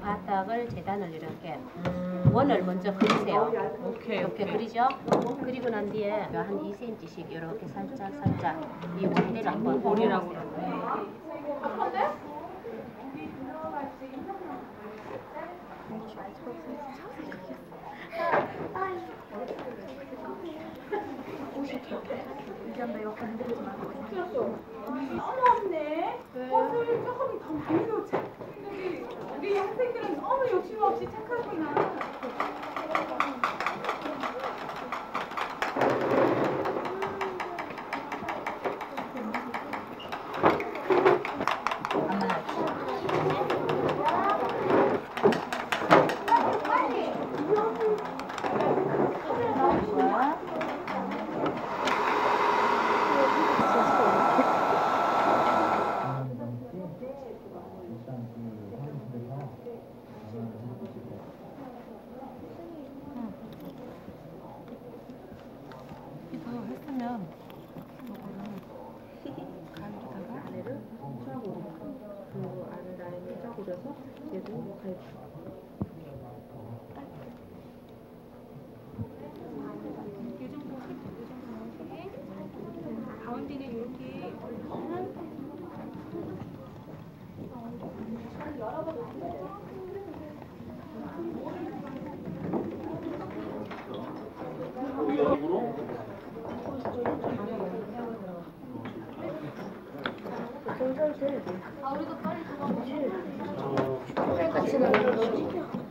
살짝을 재단을 이렇게 원을 먼저 그리세요. 오케이 이렇게 오케이. 그리죠? 그리고 난 뒤에 한 2cm씩 이렇게 살짝 살짝 이 원대를 한번 머리라고. 어머네 옷을 조금 더 많이 놓자 우리 우리 욕심 없이 착하구나 이거 했으면 가위로다가 아래를 쫙 오르고 그 아래 라인을 쫙 오려서 얘도 가입 같이 나가는 거지